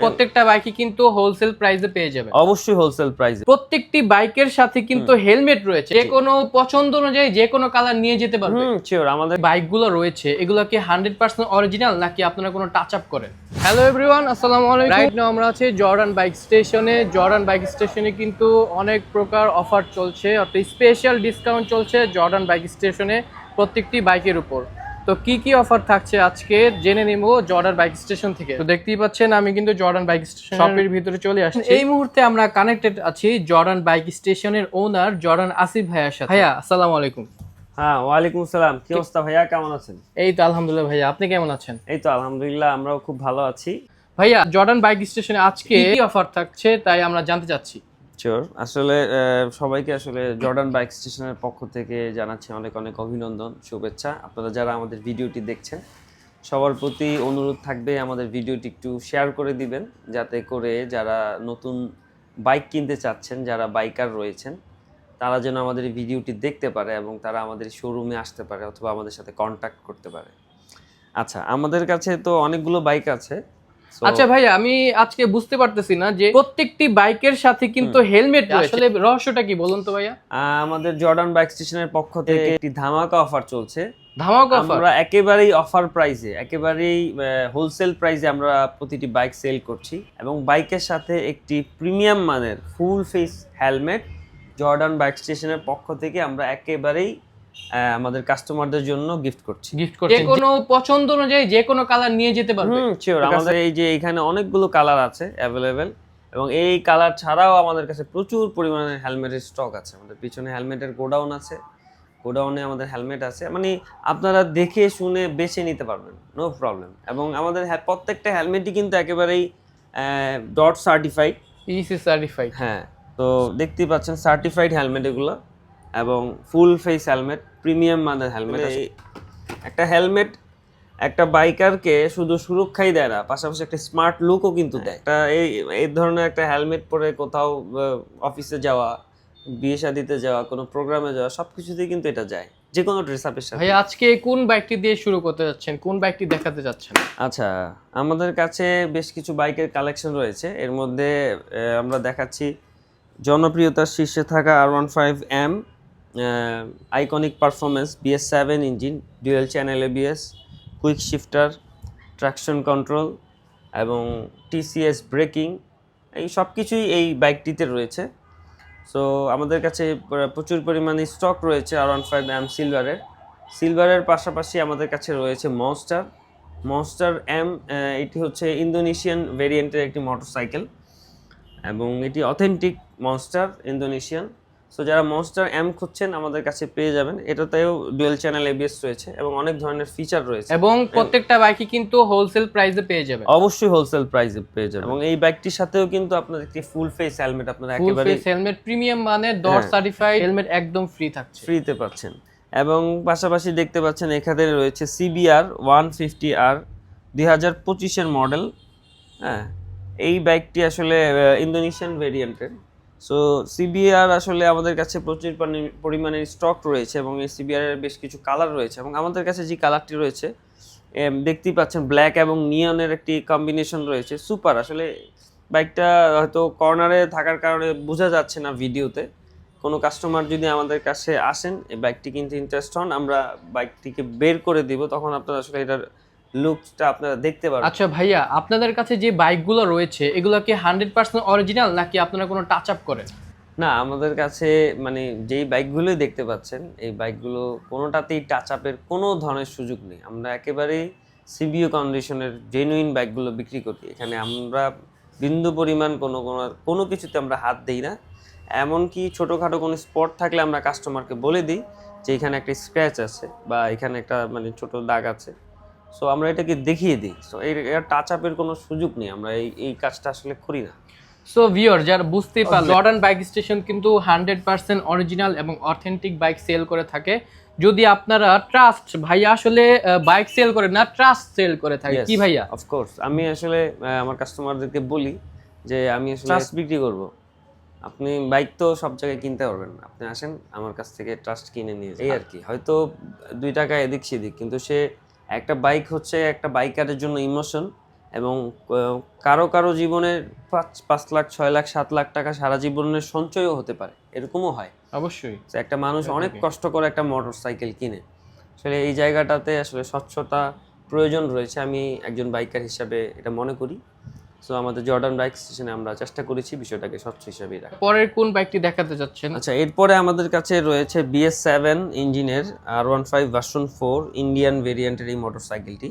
প্রত্যেকটা বাইকই কিন্তু হোলসেল প্রাইসে পেয়ে যাবে। অবশ্যই হোলসেল প্রাইসে প্রত্যেকটি বাইকের সাথে কিন্তু হেলমেট রয়েছে। যে কোনো পছন্দ অনুযায়ী যে কোনো কালার নিয়ে যেতে পারবে। হুম শিওর আমাদের বাইকগুলো রয়েছে এগুলো কি হান্ড্রেড পার্সেন্ট অরিজিনাল নাকি আপনারা কোনো টাচ আপ করেন? হ্যালো এভরিওয়ান আসসালামু আলাইকুম। রাইট নাও আমরা আছি জর্ডান বাইক স্টেশনে জর্ডান বাইক স্টেশনে কিন্তু অনেক প্রকার অফার চলছে অর্থাৎ স্পেশাল ডিসকাউন্ট চলছে জর্ডান বাইক স্টেশনে প্রত্যেকটি বাইকের উপর। তো কি কি অফার থাকছে আজকে? জেনে নিব জর্ডান বাইক স্টেশন থেকে। তো দেখতেই পাচ্ছেন আমি কিন্তু জর্ডান বাইক স্টেশন শপের ভিতরে চলে আসছি। এই মুহূর্তে আমরা কানেক্টেড আছি জর্ডান বাইক স্টেশনের ওনার জর্ডান আসিফ ভাইয়ার সাথে। ভাইয়া আসসালামু আলাইকুম। হ্যাঁ ওয়ালাইকুম সালাম কি অবস্থা ভাইয়া? কেমন আছেন? এই তো আলহামদুলিল্লাহ ভাইয়া আপনি কেমন আছেন? এই তো আলহামদুলিল্লাহ আমরাও খুব ভালো আছি। ভাইয়া জর্ডান বাইক স্টেশনে আজকে কি অফার থাকছে তাই আমরা জানতে চাচ্ছি। শিওর আসলে সবাইকে আসলে জর্ডান বাইক স্টেশনের পক্ষ থেকে জানাচ্ছি অনেক অনেক অভিনন্দন, শুভেচ্ছা। আপনারা যারা আমাদের ভিডিওটি দেখছেন, সবার প্রতি অনুরোধ থাকবে আমাদের ভিডিওটি একটু শেয়ার করে দিবেন, যাতে করে যারা নতুন বাইক কিনতে চাচ্ছেন, যারা বাইকার রয়েছেন, তারা যেন আমাদের ভিডিওটি দেখতে পারে এবং তারা আমাদের শোরুমে আসতে পারে অথবা আমাদের সাথে কন্ট্যাক্ট করতে পারে। আচ্ছা আমাদের কাছে তো অনেকগুলো বাইক আছে। আচ্ছা ভাইয়া আমি আজকে বুঝতে পারতেছি না যে প্রত্যেকটি বাইকের সাথে কিন্তু হেলমেট আসলে রহস্যটা কি বলুন তো ভাইয়া? আমাদের জর্ডান বাইক স্টেশনের পক্ষ থেকে একটি ধামাকা অফার চলছে। ধামাকা অফার? আমরা একেবারেই অফার প্রাইসে একেবারেই হোলসেল প্রাইসে আমরা প্রতিটি বাইক সেল করছি। এবং বাইকের সাথে একটি প্রিমিয়াম মানের full face helmet Jordan bike স্টেশনের পক্ষ থেকে আমরা একেবারেই আমাদের কাস্টমারদের জন্য গিফট করছি। গিফট করছে। যে কোনো পছন্দ অনুযায়ী যে কোনো কালার নিয়ে যেতে পারবে। হুম শিওর আমাদের এই যে এখানে অনেকগুলো কালার আছে অ্যাভেলেবেল এবং এই কালার ছাড়াও আমাদের কাছে প্রচুর পরিমাণে হেলমেটের স্টক আছে। আমাদের পিছনে হেলমেটের গোডাউন আছে। গোডাউনে আমাদের হেলমেট আছে। মানে আপনারা দেখে শুনে বেছে নিতে পারবেন। নো প্রবলেম এবং আমাদের হ্যাঁ, প্রত্যেকটা হেলমেটই কিন্তু একেবারেই ডট সার্টিফাইড ইসি সার্টিফাইড হ্যাঁ তো দেখতেই পাচ্ছেন সার্টিফাইড হেলমেট এগুলো। এবং ফুল ফেস হেলমেট প্রিমিয়াম মানের হেলমেট একটা হেলমেট একটা বাইকারকে শুধু সুরক্ষাই দেয় না পাশাপাশি একটা স্মার্ট লুকও কিন্তু দেয়। একটা এই এই ধরনের একটা হেলমেট পরে কোথাও অফিসে যাওয়া বিয়ে শাদিতে যাওয়া কোনো প্রোগ্রামে যাওয়া সব কিছুতেই কিন্তু এটা যায়। যে কোনো ড্রেস আপের সাথে। ভাইয়া আজকে কোন বাইকটি দিয়ে শুরু করতে যাচ্ছেন? কোন বাইকটি দেখাতে যাচ্ছেন? আচ্ছা আমাদের কাছে বেশ কিছু বাইকের কালেকশন রয়েছে। এর মধ্যে আমরা দেখাচ্ছি জনপ্রিয়তার শীর্ষে থাকা R one five M iconic performance BS seven engine dual channel ABS quick shifter traction control এবং টিসিএস ব্রেকিং এই সব কিছুই এই বাইকটিতে রয়েছে। সো আমাদের কাছে প্র- প্রচুর পরিমাণে স্টক রয়েছে আর ওয়ান ফাইভ এম সিলভারের সিলভারের পাশাপাশি আমাদের কাছে রয়েছে মনস্টার মনস্টার এম এটি হচ্ছে ইন্দোনেশিয়ান ভেরিয়েন্টের একটি মোটরসাইকেল এবং এটি অথেন্টিক মনস্টার ইন্দোনেশিয়ান সো যারা মনস্টার এম খুঁজছেন আমাদের কাছে পেয়ে যাবেন। এটাতেও ডুয়েল চ্যানেল এবিএস রয়েছে এবং অনেক ধরনের ফিচার রয়েছে। এবং প্রত্যেকটা বাইকই কিন্তু হোলসেল প্রাইসে পেয়ে যাবেন। অবশ্যই হোলসেল প্রাইসে পেয়ে যাবেন। এবং এই বাইকটির সাথেও কিন্তু আপনার একটি ফুল ফেস হেলমেট আপনারা একেবারে ফুল ফেস হেলমেট প্রিমিয়াম মানে ডট। সার্টিফাইড হেলমেট একদম ফ্রি থাকছে। ফ্রিতে পাচ্ছেন। এবং পাশাপাশি দেখতে পাচ্ছেন এখানে রয়েছে সিবিআর ওয়ান ফিফটি আর দুই হাজার পঁচিশের মডেল হ্যাঁ এই বাইকটি আসলে ইন্দোনেশিয়ান ভেরিয়েন্টের সো সিবিআর আসলে আমাদের কাছে প্রচুর পরিমাণে স্টক রয়েছে এবং এই সিবিআর এর বেশ কিছু কালার রয়েছে এবং আমাদের কাছে যে কালারটি রয়েছে দেখতেই পাচ্ছেন ব্ল্যাক এবং নিয়নের একটি কম্বিনেশন রয়েছে। সুপার আসলে বাইকটা হয়তো কর্নারে থাকার কারণে বোঝা যাচ্ছে না ভিডিওতে কোনো কাস্টমার যদি আমাদের কাছে আসেন, এই বাইকটি কিনতে ইন্টারেস্ট হন, আমরা বাইকটিকে বের করে দিব, তখন আপনারা আসলে এটার লুকসটা আপনারা দেখতে পারবেন। আচ্ছা ভাইয়া আপনাদের কাছে যে বাইকগুলো রয়েছে এগুলো কি হান্ড্রেড পার্সেন্ট অরিজিনাল নাকি আপনারা কোনো টাচ আপ করেন? না আমাদের কাছে মানে যেই বাইকগুলোই দেখতে পাচ্ছেন এই বাইকগুলো কোনোটাতেই টাচ আপের কোনো ধরনের সুযোগ নেই। আমরা একেবারেই সিবিও কন্ডিশনের জেনুইন বাইকগুলো বিক্রি করি। এখানে আমরা বিন্দু পরিমাণ কোনো কোনো কোনো কিছুতে আমরা হাত দিই না। এমনকি ছোটোখাটো কোনো স্পট থাকলে আমরা কাস্টমারকে বলে দিই যে এখানে একটা স্ক্র্যাচ আছে বা এখানে একটা মানে ছোট দাগ আছে। সো আমরা এটাকে দেখিয়ে দিই। সো এই টাচ আপের কোনো সুযোগ নেই। আমরা এই এই কাজটা আসলে করি না। সো ভিওর যারা বুঝতেই পারল জর্ডান বাইক স্টেশন কিন্তু হান্ড্রেড পার্সেন্ট অরিজিনাল এবং অথেন্টিক বাইক সেল করে থাকে। যদি আপনারা ট্রাস্ট ভাইয়া আসলে বাইক সেল করে না ট্রাস্ট সেল করে থাকে। কি ভাইয়া? অফকোর্স আমি আসলে আমার কাস্টমারদেরকে বলি যে আমি আসলে ট্রাস্ট বিক্রি করব। আপনি বাইক তো সব জায়গায় কিনতে পারবেন না। আপনি আসেন আমার কাছ থেকে ট্রাস্ট কিনে নিয়ে যান। এই আর কি। হয়তো দুই টাকা এদিক সেদিক কিন্তু সে একটা বাইক হচ্ছে একটা বাইকারের জন্য ইমোশন এবং কারও কারও জীবনের পাঁচ পাঁচ লাখ ছয় লাখ সাত লাখ টাকা সারা জীবনের সঞ্চয়ও হতে পারে এরকমও হয়। অবশ্যই। একটা মানুষ অনেক। কষ্ট করে একটা মোটর সাইকেল কিনে। আসলে এই জায়গাটাতে আসলে স্বচ্ছতা প্রয়োজন রয়েছে আমি একজন বাইকার হিসাবে এটা মনে করি। সো আমাদের জর্ডান বাইক স্টেশনে আমরা চেষ্টা করেছি বিষয়টাকে স্বচ্ছ হিসাবে রাখা পরের কোন বাইকটি দেখাতে যাচ্ছেন? আচ্ছা এরপরে আমাদের কাছে রয়েছে বিএস সেভেন ইঞ্জিনের R one five version four Indian ভেরিয়েন্টের এই মোটর সাইকেলটি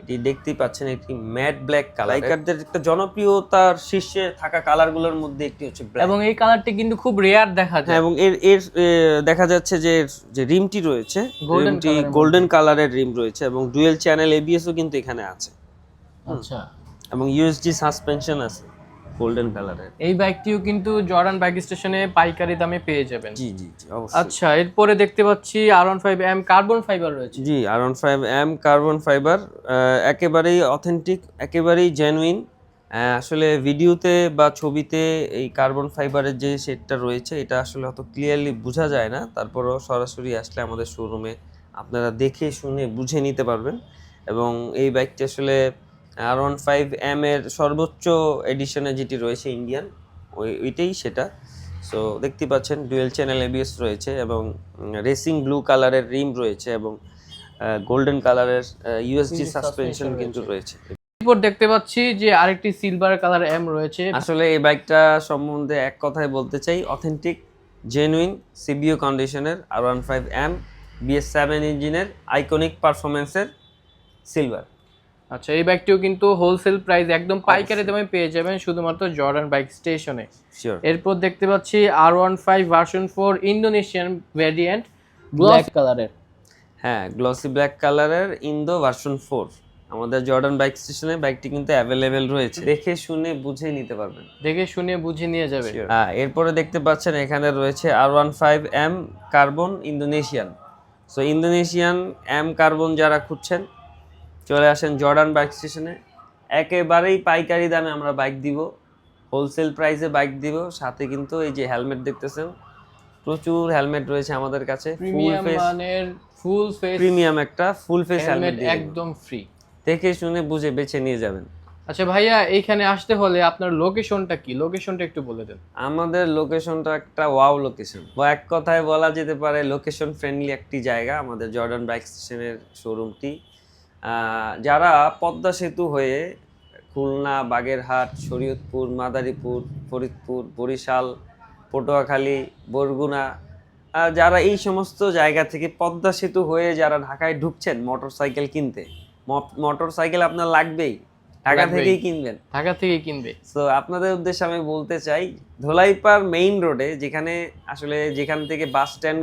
এটি দেখতেই পাচ্ছেন একটি ম্যাট ব্ল্যাক কালার বাইকারদের একটা জনপ্রিয়তার শীর্ষে থাকা কালারগুলোর মধ্যে একটি হচ্ছে এবং এই কালারটি কিন্তু খুব রেয়ার দেখা হ্যাঁ যায় এবং এর এর দেখা যাচ্ছে যে যে রিমটি রয়েছে রিমটি এর গোল্ডেন কালারের রিম রয়েছে এবং ডুয়েল চ্যানেল এবিএসও কিন্তু এখানে আছে। আচ্ছা। এবং ইউএসডি সাসপেনশন আছে গোল্ডেন কালারের এই বাইকটিও কিন্তু জর্ডান বাইক স্টেশনে পাইকারি দামে পেয়ে যাবেন। জি জি জি অবশ্যই। আচ্ছা এরপরে দেখতে পাচ্ছি R one five M carbon fibre রয়েছে। জি R one five M carbon fibre একেবারেই অথেন্টিক একেবারেই জেনুইন আসলে ভিডিওতে বা ছবিতে এই কার্বন ফাইবারের যে শেডটা রয়েছে এটা আসলে অত ক্লিয়ারলি বোঝা যায় না। তারপরও সরাসরি আসলে আমাদের শোরুমে আপনারা দেখে শুনে বুঝে নিতে পারবেন। এবং এই বাইকটি আসলে আর ওয়ান ফাইভ এম এর সর্বোচ্চ এডিশনে যেটি রয়েছে ইন্ডিয়ান ওই ওইটাই সেটা। সো দেখতে পাচ্ছেন ডুয়েল চ্যানেল এবিএস রয়েছে এবং রেসিং ব্লু কালারের রিম রয়েছে এবং গোল্ডেন কালারের ইউএসডি সাসপেনশন কিন্তু রয়েছে। এরপর দেখতে পাচ্ছি যে আরেকটি সিলভার কালার এম রয়েছে। আসলে এই বাইকটা সম্বন্ধে এক কথায় বলতে চাই অথেন্টিক জেনুইন সিবিও কন্ডিশনের R one five M BS seven ইঞ্জিনের আইকনিক পারফরমেন্সের সিলভার আচ্ছা এই বাইকটিও কিন্তু হোলসেল প্রাইস একদম পাইকারি দামে পেয়ে যাবেন শুধুমাত্র জর্ডান বাইক স্টেশনে শিওর এরপর দেখতে পাচ্ছি R one five version four Indonesian variant black কালারের হ্যাঁ গ্লসি ব্ল্যাক কালারের ইন্দো ভার্সন ফোর আমাদের জর্ডান বাইক স্টেশনে বাইকটি কিন্তু অ্যাভেলেবেল রয়েছে। দেখে শুনে বুঝে নিতে পারবেন। দেখে শুনে বুঝে নিয়ে যাবে। হ্যাঁ এরপরে দেখতে পাচ্ছেন এখানে রয়েছে R one five M carbon Indonesian so Indonesian M carbon যারা খুঁজছেন চলে আসেন জর্ডান বাইক স্টেশনে একেবারেই পাইকারি দামে আমরা বাইক দিব। হোলসেল প্রাইসে বাইক দিব। সাথে কিন্তু এই যে হেলমেট দেখতেছেন প্রচুর হেলমেট রয়েছে আমাদের কাছে। Full face full face premium একটা ফুল ফেস হেলমেট হেলমেট একদম ফ্রি দেখে শুনে বুঝে বেছে নিয়ে যাবেন। আচ্ছা ভাইয়া এইখানে আসতে হলে আপনার লোকেশনটা কি? লোকেশনটা একটু বলে দেন। আমাদের লোকেশনটা একটা ওয়াও লোকেশন বা এক কথায় বলা যেতে পারে লোকেশন ফ্রেন্ডলি একটি জায়গা আমাদের জর্ডান বাইক স্টেশনের শোরুমটি যারা পদ্মা সেতু হয়ে খুলনা বাগেরহাট শরীয়তপুর মাদারীপুর ফরিদপুর বরিশাল পটুয়াখালী বরগুনা যারা এই সমস্ত জায়গা থেকে পদ্মা সেতু হয়ে যারা ঢাকায় ঢুকছেন মোটর সাইকেল কিনতে মোটর সাইকেল আপনার লাগবেই ঢাকা থেকেই কিনবেন। ঢাকা থেকেই কিনবে। তো আপনাদের উদ্দেশ্যে আমি বলতে চাই ধোলাইপাড় মেইন রোডে যেখানে আসলে যেখান থেকে বাস স্ট্যান্ড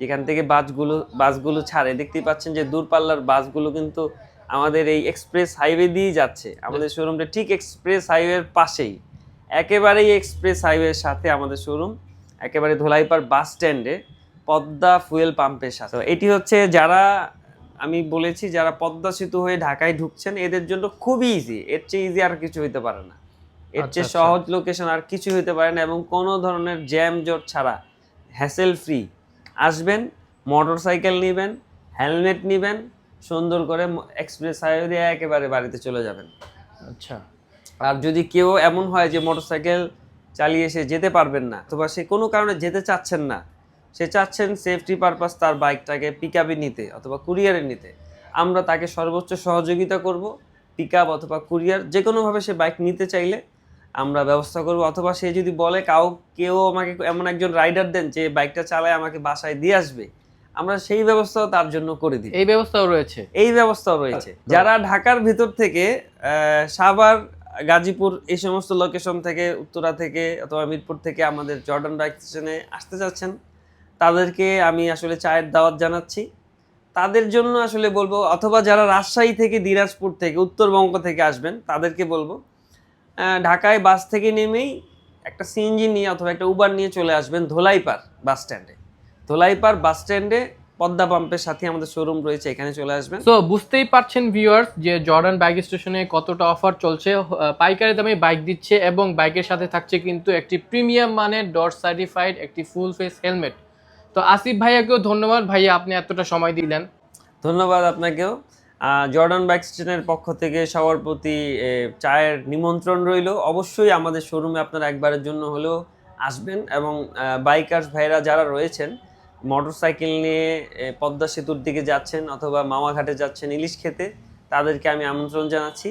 যেখান থেকে বাসগুলো বাসগুলো ছাড়ে। দেখতেই পাচ্ছেন যে দূরপাল্লার বাসগুলো কিন্তু আমাদের এই এক্সপ্রেস হাইওয়ে দিয়েই যাচ্ছে। আমাদের শোরুমটা ঠিক এক্সপ্রেস হাইওয়ের পাশেই। একেবারেই এক্সপ্রেস হাইওয়ের সাথে আমাদের শোরুম একেবারে ধোলাইপাড় বাস স্ট্যান্ডে পদ্মা ফুয়েল পাম্পের সাথে। এটি হচ্ছে যারা আমি বলেছি যারা পদ্মা সেতু হয়ে ঢাকায় ঢুকছেন এদের জন্য খুবই ইজি এর চেয়ে ইজি আর কিছু হইতে পারে না। এর আচ্ছা, চেয়ে আচ্ছা। সহজ লোকেশন আর কিছু হইতে পারে না এবং কোনো ধরনের জ্যাম জট ছাড়া হ্যাসেল ফ্রি আসবেন মোটর সাইকেল নেবেন হেলমেট নেবেন সুন্দর করে এক্সপ্রেস হাইওয়ে দিয়ে একেবারে বাড়িতে চলে যাবেন। আচ্ছা। আর যদি কেউ এমন হয় যে মোটরসাইকেল চালিয়ে সে যেতে পারবেন না অথবা সে কোনো কারণে যেতে চাচ্ছেন না সে চাচ্ছেন সেফটি পারপাস তার বাইকটাকে পিক আপে নিতে অথবা কুরিয়ারে নিতে আমরা তাকে সর্বোচ্চ সহযোগিতা করব পিক আপ অথবা কুরিয়ার যে কোনোভাবে সে বাইক নিতে চাইলে। আমরা ব্যবস্থা করব অথবা সে যদি বলে কাউ কেউ আমাকে এমন একজন রাইডার দেন যে বাইকটা চালায় আমাকে বাসায় দিয়ে আসবে আমরা সেই ব্যবস্থাও তার জন্য করে দিই এই ব্যবস্থাও রয়েছে। এই ব্যবস্থাও রয়েছে। আচ্ছা। যারা ঢাকার ভিতর থেকে সাভার গাজীপুর এই সমস্ত লোকেশন থেকে উত্তরা থেকে অথবা মিরপুর থেকে আমাদের জর্ডান বাইক স্টেশনে আসতে চাচ্ছেন তাদেরকে আমি আসলে চায়ের দাওয়াত জানাচ্ছি। তাদের জন্য আসলে বলব অথবা যারা রাজশাহী থেকে দিনাজপুর থেকে উত্তরবঙ্গ থেকে আসবেন তাদেরকে বলব ঢাকায় বাস থেকে নেমেই একটা সিএনজি নিয়ে অথবা একটা উবার নিয়ে চলে আসবেন ধোলাইপাড় বাস স্ট্যান্ডে। ধোলাইপাড় বাস স্ট্যান্ডে পদ্মা পাম্পের সাথে আমাদের শোরুম রয়েছে এখানে চলে আসবেন। তো বুঝতেই পারছেন ভিউয়ার্স যে জর্ডান বাইক স্টেশনে কতটা অফার চলছে। পাইকারি দামে বাইক দিচ্ছে এবং বাইকের সাথে থাকছে কিন্তু একটি প্রিমিয়াম মানের ডট সার্টিফাইড একটি ফুল ফেস হেলমেট তো আসিফ ভাইয়াকেও ধন্যবাদ। ভাইয়া আপনি এতটা সময় দিলেন। ধন্যবাদ আপনাকেও। জর্ডান বাইক স্টেশনের পক্ষ থেকে সবার প্রতি চায়ের নিমন্ত্রণ রইল। অবশ্যই আমাদের শোরুমে আপনারা একবারের জন্য হলেও আসবেন এবং বাইকার্স ভাইরা যারা রয়েছেন, মোটরসাইকেল নিয়ে পদ্মা সেতুর দিকে যাচ্ছেন অথবা মামাঘাটে যাচ্ছেন ইলিশ খেতে, তাদেরকে আমি আমন্ত্রণ জানাচ্ছি।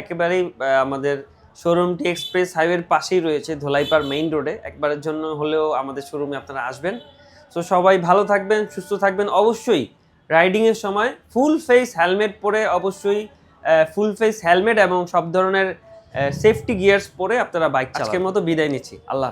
একেবারেই আমাদের শোরুমটি এক্সপ্রেস হাইওয়ের পাশেই রয়েছে ধোলাইপাড় মেইন রোডে। একবারের জন্য হলেও আমাদের শোরুমে আপনারা আসবেন। তো সবাই ভালো থাকবেন, সুস্থ থাকবেন। অবশ্যই রাইডিং এর সময় ফুল ফেস হেলমেট পরে অবশ্যই ফুল ফেস হেলমেট এবং সব ধরনের সেফটি গিয়ার্স পরে আপনারা বাইক আজকের মতো বিদায় নিচ্ছি আল্লাহ।